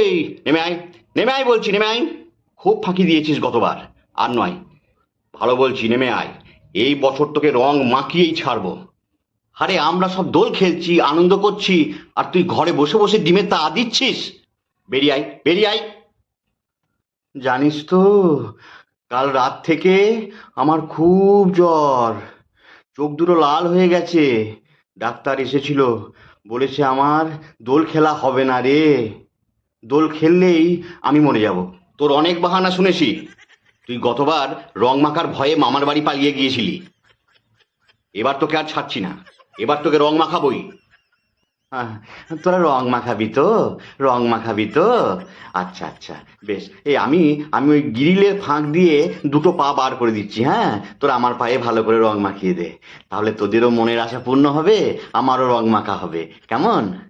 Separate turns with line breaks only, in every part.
এই নেমে আয় নেমে আয় বলছি নেমে আয় খুব ফাঁকি দিয়েছিস গতবার, আর নয়। ভালো বলছি নেমে আয় এই বছর তোকে রং মাখিয়েই ছাড়বো। আরে, আমরা সব দোল খেলছি, আনন্দ করছি, আর তুই ঘরে বসে বসে ডিমের তা দিচ্ছিস? বেরিয়ে আয় বেরিয়ে আয়। জানিস তো, কাল রাত থেকে আমার খুব জ্বর। চোখ দুটো লাল হয়ে গেছে। ডাক্তার এসেছিল, বলেছে আমার দোল খেলা হবে না রে। দোল খেললেই আমি মরে যাব। তোর অনেক বাহানা শুনেছি। তুই গতবার রং মাখার ভয়ে মামার বাড়ি পালিয়ে গিয়েছিলি। এবার তোকে আর ছাড়ছি না। এবার তোকে রং মাখাবই। তোরা রং মাখাবি তো? রং মাখাবি তো? আচ্ছা আচ্ছা বেশ। এই আমি আমি ওই গ্রিলের ফাঁক দিয়ে দুটো পা বার করে দিচ্ছি হ্যাঁ? তোরা আমার পায়ে ভালো করে রং মাখিয়ে দে। তাহলে তোদেরও মনের আশা পূর্ণ হবে, আমারও রং মাখা হবে। কেমন?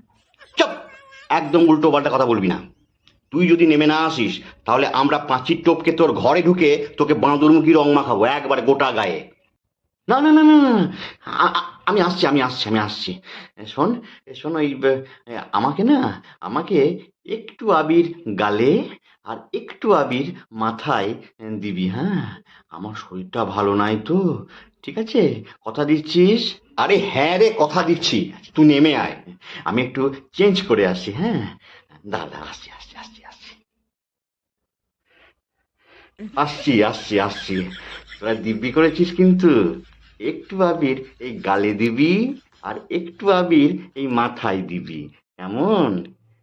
একদম উল্টো পাল্টা কথা বলবি না। তুই যদি নেমে না আসিস, তাহলে আমরা পাঁচির টোপকে তোর ঘরে ঢুকে তোকে বাঁদরমুখী রং মাখাবো, একবারে গোটা গায়ে। না না না না না আমি আসছি আমি আসছি আমি আসছি। শোন শোন, ওই আমাকে না, আমাকে একটু আবির গালে আর একটু আবির মাথায় দিবি হ্যাঁ? আমার শরীরটা ভালো নাই তো, ঠিক আছে? কথা দিচ্ছিস? আরে হ্যাঁ রে কথা দিচ্ছি। তুই নেমে আয়। আমি একটু চেঞ্জ করে আসি হ্যাঁ? দাদা আসছি আসছি আসছি আসছি। আসছি আসছি আসছি। তোরা দিব্যি করেছিস কিন্তু। একটু আবির এই গালে দিবি আর একটু আবির এই মাথায় দিবি। কেমন?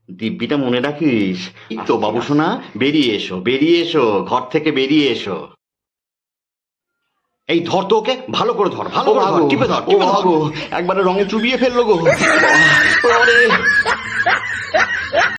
দিব্যিটা মনে রাখিস? তো বাবু সোনা বেরিয়ে এসো বেরিয়ে এসো ঘর থেকে বেরিয়ে এসো। এই ধর তো ওকে ভালো করে ধর ভালো করে ধর টিপে ধর টিপে ধর। একবারে রঙে চুবিয়ে ফেলল গো।